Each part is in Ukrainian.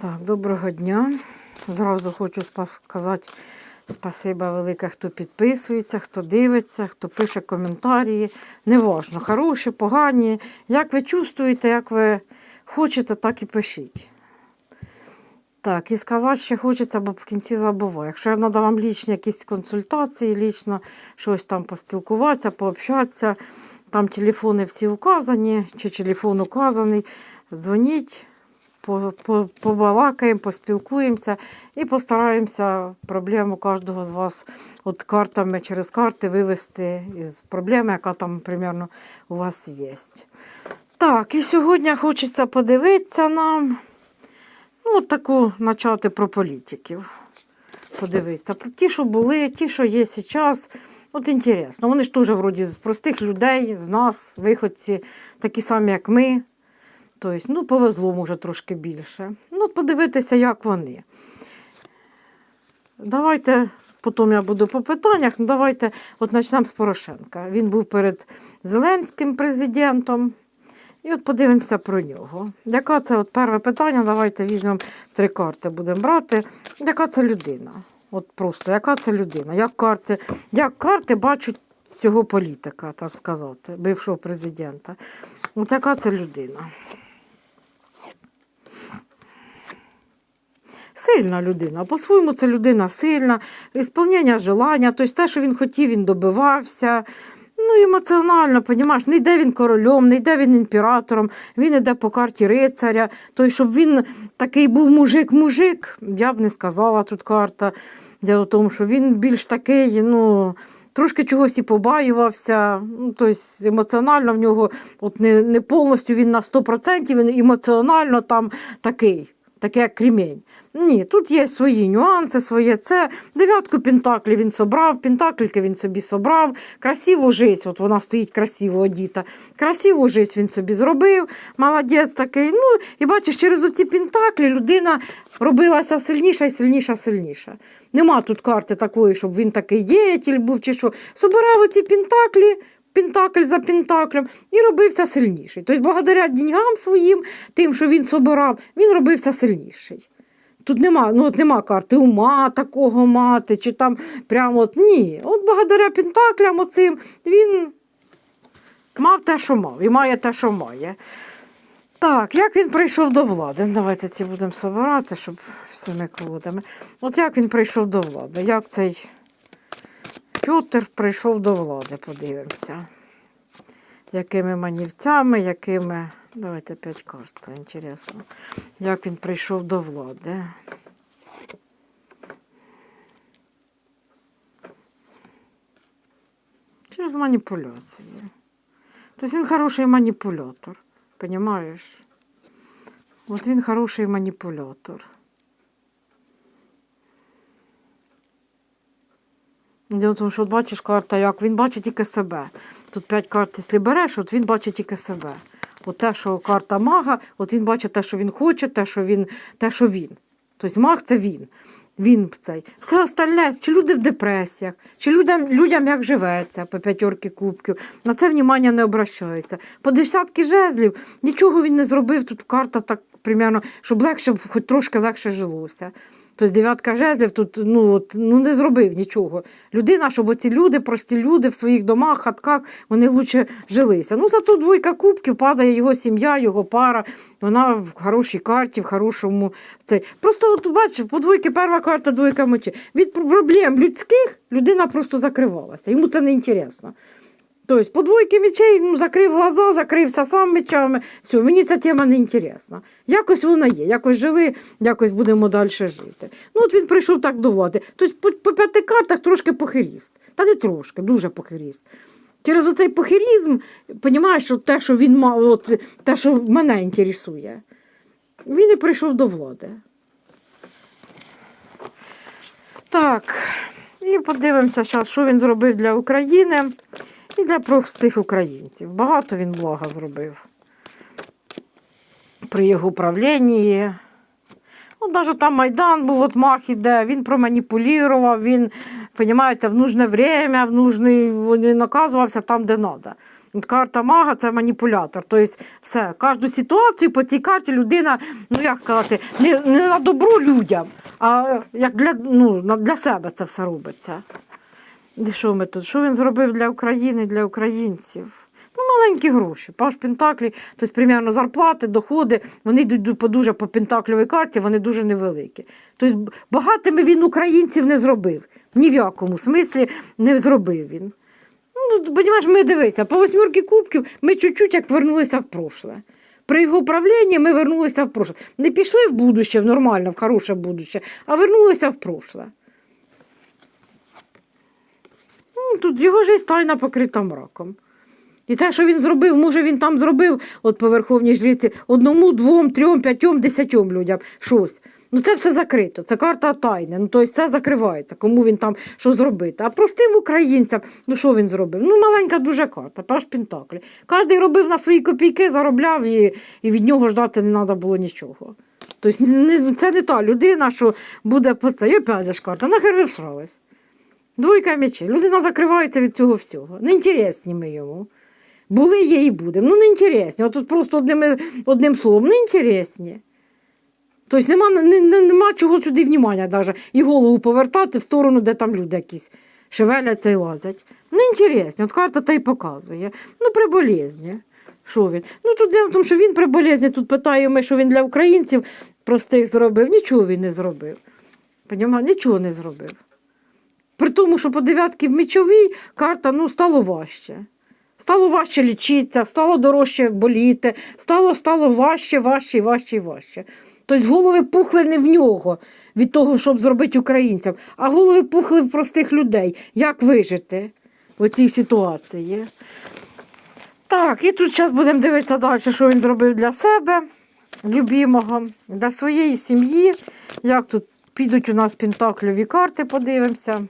Так, доброго дня. Зразу хочу сказати спасибо велике, хто підписується, хто дивиться, хто пише коментарі. Неважно, хороші, погані. Як ви чувствуєте, як ви хочете, так і пишіть. Так, і сказати ще хочеться, бо в кінці забуваю. Якщо я надам вам лічні якісь консультації, лічно щось там поспілкуватися, пообщатися, там телефони всі указані, чи телефон указаний, дзвоніть побалакаємо, поспілкуємося і постараємося проблему кожного з вас от картами через карти вивести із проблеми, яка там примерно у вас є. Так, і сьогодні хочеться подивитися нам, ну, таку почати про політиків. Подивитися. Про ті, що були, ті, що є зараз. От інтересно. Вони ж теж вроді з простих людей, з нас, виходці, такі самі, як ми. Тобто, ну, повезло, може, трошки більше. Ну, подивитися, як вони. Давайте, потім я буду по питаннях, ну давайте от почнемо з Порошенка. Він був перед Зеленським президентом. І от подивимося про нього. Яка це от перше питання? Давайте візьмемо три карти, будемо брати. Яка це людина? От просто, яка це людина? Як карти, як карти бачать цього політика, так сказати, бившого президента? От яка це людина? Сильна людина. По-своєму, це людина сильна, ісполнення желання, тобто те, що він хотів, він добивався. Ну, емоціонально, понімаєш, не йде він королем, не йде він імператором, він йде по карті рицаря. Тобто, щоб він такий був мужик-мужик, я б не сказала тут карта. Діло в тому, що він більш такий, ну, трошки чогось і побаювався. Ну, тобто, емоціонально в нього от не, не повністю він на 100%, він емоціонально там такий, такий як кремінь. Ні, тут є свої нюанси, своє це. Дев'ятку пентаклів він собрав, пентакльки він собі собрав, красиву жизнь, от вона стоїть красиво одіта. Красиву жизнь він собі зробив, молодець такий. Ну, і бачиш, через оці пентаклі людина робилася сильніша і сильніша, сильніша. Нема тут карти такої, щоб він такий діятель був чи що. Собирав оці пентаклі. Пентакль за пентаклем і робився сильніший. Тобто, благодаря деньгам своїм, тим, що він собирав, він робився сильніший. Тут нема, ну, от нема карти ума такого мати, чи там прямо от ні. От благодаря пентаклям оцим він мав те, що мав, і має те, що має. Так, як він прийшов до влади? Давайте ці будемо собирати, щоб всіми колодами. От як він прийшов до влади? Як цей Петр прийшов до влади, подивимося. Якими манівцями, якими. Давайте п'ять карт, інтересно. Як він прийшов до влади. Через маніпуляції. Тобто він хороший маніпулятор. Понимаєш? От він хороший маніпулятор. Діло в тому, що от бачиш карта, як він бачить тільки себе. Тут п'ять карт, якщо береш, от він бачить тільки себе. От те, що карта мага, от він бачить те, що він хоче, те, що він, те, що він. Тобто маг це він. Він цей. Все остальне, чи люди в депресіях, чи людям, людям як живеться по п'ятерки кубків, на це внимання не обращається. По десятки жезлів нічого він не зробив. Тут карта так примерно, щоб легше, хоч трошки легше жилося. Тобто дев'ятка жезлів тут ну, от, ну, не зробив нічого. Людина, щоб оці люди, прості люди в своїх домах, хатках, вони лучше жилися. Ну, зато двойка кубків падає його сім'я, його пара, вона в хорошій карті, в хорошому цей. Просто от бачиш, по двойки перша карта, двойка мечі. Від проблем людських людина просто закривалася. Йому це не інтересно. Тобто, по двойки мечей ну, закрив глаза, закрився сам мечами. Все, мені ця тема не інтересна. Якось вона є, якось жили, якось будемо далі жити. Ну, от він прийшов так до влади. Тобто, по, по п'яти картах трошки похиріст. Та не трошки, дуже похиріст. Через оцей похирізм, розумієш, що те, що він мав, от, те, що мене інтересує, він і прийшов до влади. Так, і подивимося зараз, що він зробив для України і для простих українців. Багато він блага зробив при його правлінні. Ну, навіть там Майдан був, от мах іде, він проманіпулював, він, розумієте, в нужне время, в нужний, він наказувався там, де треба. Карта мага це маніпулятор. Тобто, все, кожну ситуацію по цій карті людина, ну як сказати, не, не на добро людям, а як для, ну, для себе це все робиться. Що ми тут? Що він зробив для України, для українців? Ну, маленькі гроші. Паш Пентаклі, тобто, примерно, зарплати, доходи, вони йдуть по дуже по Пентакльовій карті, вони дуже невеликі. Тобто багатими він українців не зробив. Ні в якому смислі не зробив він. Ну, понімаєш, ми дивися, по восьмірки кубків ми чуть-чуть як вернулися в прошле. При його правлінні ми вернулися в прошле. Не пішли в будуще, в нормальне, в хороше будуще, а вернулися в прошле. Ну, тут його життя тайна покрита мраком. І те, що він зробив, може він там зробив от по Верховній жриці одному, двом, трьом, п'ятьом, десятьом людям щось. Ну це все закрито, це карта тайни. Ну, тобто це закривається, кому він там що зробити. А простим українцям, ну що він зробив? Ну, маленька дуже карта, паш Пентаклі. Кожен робив на свої копійки, заробляв і, і від нього ждати не треба було нічого. Тобто це не та людина, що буде по це. І опять ж карта, нахер ви всрались. Двойка мечей. Людина закривається від цього всього. Неінтересні ми йому. Були, є і будемо. Ну, не інтересні. От тут просто одним, одним словом, не інтересні. Тобто нема, не, не, нема чого сюди внимання даже, і голову повертати в сторону, де там люди якісь шевеляться і лазять. Не інтересні. От карта та й показує. Ну, при болезні. Що він? Ну тут дело в тому, що він при болезні. Тут питаємо, що він для українців простих зробив. Нічого він не зробив. Понімаєш? Нічого не зробив. При тому, що по дев'ятки в мечовій карта ну, стало важче. Стало важче лічитися, стало дорожче боліти, стало, стало важче, важче, важче і важче. Тобто голови пухли не в нього від того, щоб зробити українцям, а голови пухли в простих людей. Як вижити в цій ситуації? Так, і тут зараз будемо дивитися далі, що він зробив для себе, любимого, для своєї сім'ї. Як тут підуть у нас пентакльові карти, подивимося.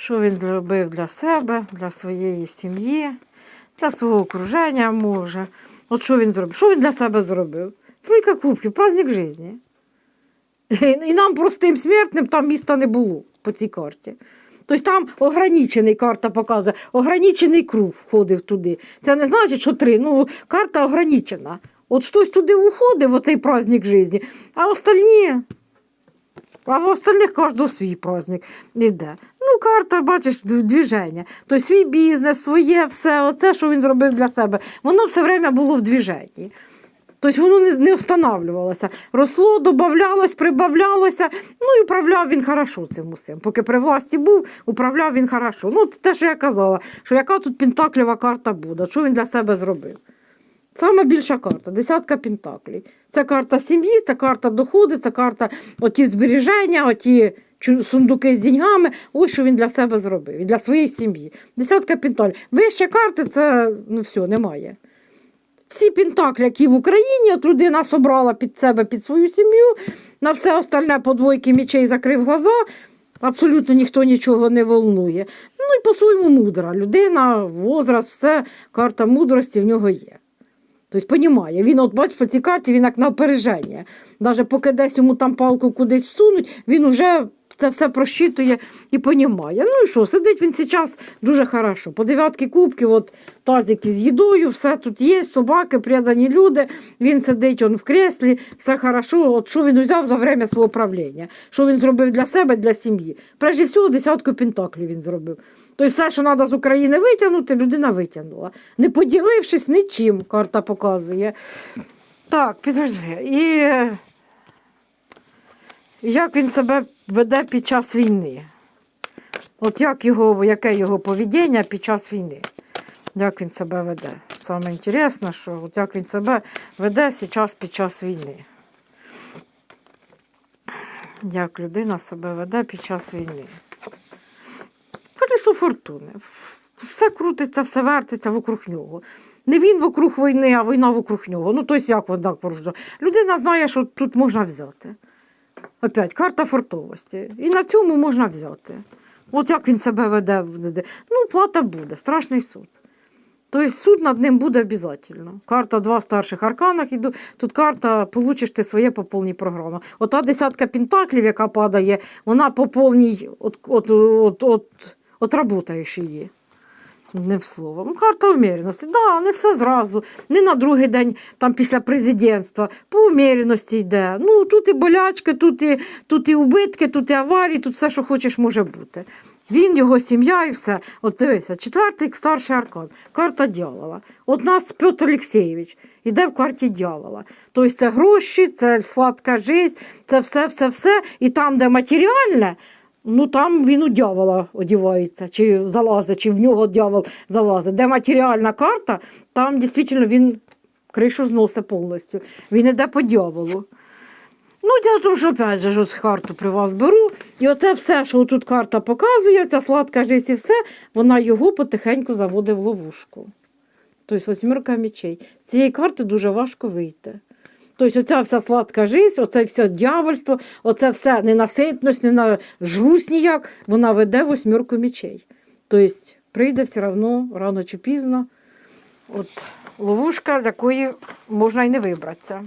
Що він зробив для себе, для своєї сім'ї, для свого окруження може. От що він зробив? Що він для себе зробив? Тройка кубків, праздник житті. І нам, простим смертним, там міста не було по цій карті. Тобто там ограничений карта показує, ограничений круг входив туди. Це не значить, що три. Ну, карта ограничена. От хтось туди уходив, оцей праздник житті, а остальні. А в остальних кожного свій праздник іде. Карта, бачиш, д- движення. То свій бізнес, своє все, оце, що він зробив для себе, воно все время було в движенні. Тобто воно не, не встановлювалося. Росло, додавалось, прибавлялося. Ну і управляв він хорошо цим усім. Поки при власті був, управляв він хорошо. Ну, це те, що я казала, що яка тут пентаклєва карта буде, що він для себе зробив. Сама більша карта, десятка пентаклей. Це карта сім'ї, це карта доходу, це карта оті збереження, оті сундуки з деньгами. Ось що він для себе зробив і для своєї сім'ї. Десятка пентаклей. Вище карти це ну все, немає. Всі пентаклі, які в Україні, от людина собрала під себе, під свою сім'ю, на все остальне по двойки мічей закрив глаза, абсолютно ніхто нічого не волнує. Ну і по-своєму мудра. Людина, возраст, все, карта мудрості в нього є. Тобто, понімає, він, от бач, по цій карті він як на опереження. Навіть поки десь йому там палку кудись всунуть, він вже це все просчитує і понімає. Ну і що, сидить він зараз дуже хорошо. По дев'ятки кубків, от тазики з їдою, все тут є, собаки, предані люди. Він сидить он в креслі, все хорошо. От що він узяв за время свого правління, що він зробив для себе, для сім'ї. Прежде всього, десятку пентаклів він зробив. Тобто все, що треба з України витягнути, людина витягнула. Не поділившись нічим, карта показує. Так, підожди. І е, як він себе веде під час війни? От як його, яке його поведіння під час війни? Як він себе веде? Саме інтересне, що от як він себе веде зараз під час війни. Як людина себе веде під час війни. Колесо фортуни. Все крутиться, все вертиться вокруг нього. Не він вокруг війни, а війна вокруг нього. Ну, тобто, як вона вокруг. Людина знає, що тут можна взяти. Опять карта фортовості. І на цьому можна взяти. От як він себе веде. Ну, плата буде, страшний суд. Тобто суд над ним буде обов'язково. Карта два старших арканах, тут карта получиш ти своє по повній програмі. Ота десятка пентаклів, яка падає, вона по повній от, от, от, от, от, отработаєш її. Не в слово. Ну, карта уміряності. Да, не все зразу. Не на другий день, там після президентства. По уміряності йде. Ну, тут і болячки, тут і, тут і убитки, тут і аварії, тут все, що хочеш, може бути. Він, його сім'я і все. От дивися, четвертий старший аркан. Карта дьявола. От нас Петр Олексійович іде в карті дьявола. Тобто це гроші, це сладка життя, це все, все, все. І там, де матеріальне, ну там він у дьявола одівається, чи залазить, чи в нього дьявол залазить. Де матеріальна карта, там дійсно він кришу зносить повністю. Він іде по дьяволу. Ну, в тому, що опять же, ось карту при вас беру, і оце все, що тут карта показує, ця сладка життя і все, вона його потихеньку заводить в ловушку. Тобто восьмірка мечей. З цієї карти дуже важко вийти. Тобто, оця вся сладка жизнь, оце все дьявольство, оце все ненаситність, не жрусь ніяк, вона веде восьмірку мечей. Тобто, прийде все одно рано чи пізно. От ловушка, з якої можна і не вибратися.